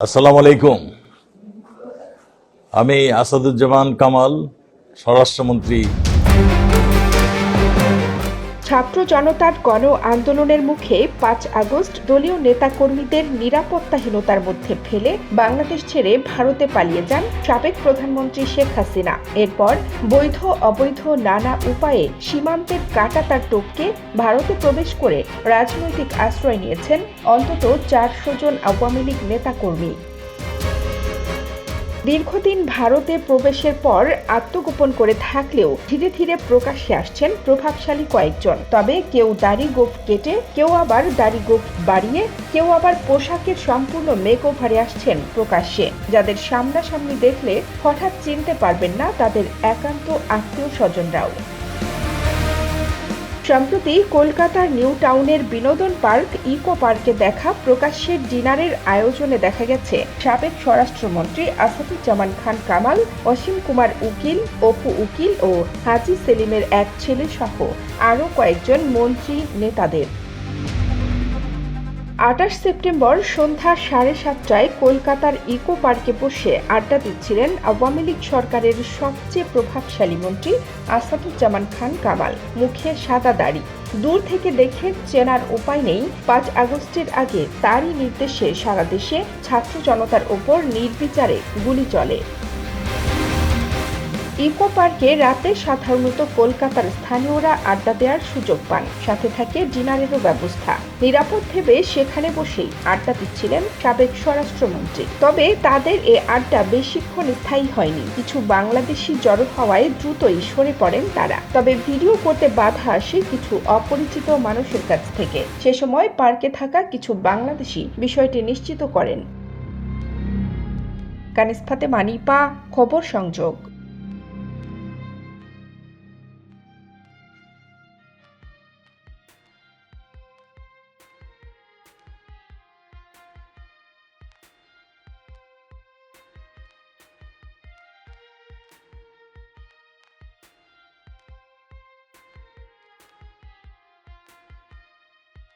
আসসালামু আলাইকুম। আমি আসাদুজ্জামান কামাল স্বরাষ্ট্রমন্ত্রী। ছাত্র জনতার গণ আন্দোলনের মুখে পাঁচ আগস্ট দলীয় নেতাকর্মীদের নিরাপত্তাহীনতার মধ্যে ফেলে বাংলাদেশ ছেড়ে ভারতে পালিয়ে যান সাবেক প্রধানমন্ত্রী শেখ হাসিনা। এরপর বৈধ, অবৈধ নানা উপায়ে সীমান্তের কাটাতার টোপকে ভারতে প্রবেশ করে রাজনৈতিক আশ্রয় নিয়েছেন অন্তত চারশো জন আওয়ামী লীগ নেতাকর্মী। দীর্ঘদিন ভারতে প্রবেশের পর আত্মগোপন করে থাকলেও ধীরে ধীরে প্রকাশ্যে আসছেন প্রভাবশালী কয়েকজন। তবে কেউ দাড়ি গোপ কেটে, কেউ আবার দাড়ি গোপ বাড়িয়ে, কেউ আবার পোশাকের সম্পূর্ণ মেকওভারে আসছেন প্রকাশ্যে। যাদের সামনাসামনি দেখলে হঠাৎ চিনতে পারবেন না তাদের একান্ত আত্মীয় স্বজনরাও সম্প্রতি কলকাতার নিউ টাউনের বিনোদন পার্ক ইকো পার্কে দেখা প্রকাশ্যের ডিনারের আয়োজনে দেখা গেছে। সাবেক স্বরাষ্ট্রমন্ত্রী আসাদুজ্জামান খান কামাল, অসীম কুমার উকিল, অপু উকিল ও হাজি সেলিমের এক ছেলে সহ আরও কয়েকজন মন্ত্রী নেতাদের। আঠাশ সেপ্টেম্বর সন্ধ্যা সাড়ে সাতটায় কলকাতার ইকো পার্কে বসে আড্ডা দিচ্ছিলেন আওয়ামী লীগ সরকারের সবচেয়ে প্রভাবশালী মন্ত্রী আসাদুজ্জামান খান কামাল। মুখে সাদা দাড়ি। দূর থেকে দেখে চেনার উপায় নেই। পাঁচ আগস্টের আগে তারই নির্দেশে সারা দেশে ছাত্র জনতার ওপর নির্বিচারে গুলি চলে। ইকো পার্কে রাতে সাধারণত কলকাতার স্থানীয়রা আড্ডা দেওয়ার সুযোগ পান। সাথে থাকে ডিনারেরও ব্যবস্থা। নিরাপদ ভেবে সেখানে বসেই আড্ডা দিচ্ছিলেন সাবেক স্বরাষ্ট্রমন্ত্রী। তবে তাদের এ আড্ডা বেশিক্ষণ স্থায়ী হয়নি। কিছু বাংলাদেশি জড়ো হওয়ায় দ্রুতই সরে পড়েন তারা। তবে ভিডিও করতে বাধা আসে কিছু অপরিচিত মানুষের কাছ থেকে। সে সময় পার্কে থাকা কিছু বাংলাদেশি বিষয়টি নিশ্চিত করেন। কানিস ফাতে মানিপা, খবর সংযোগ।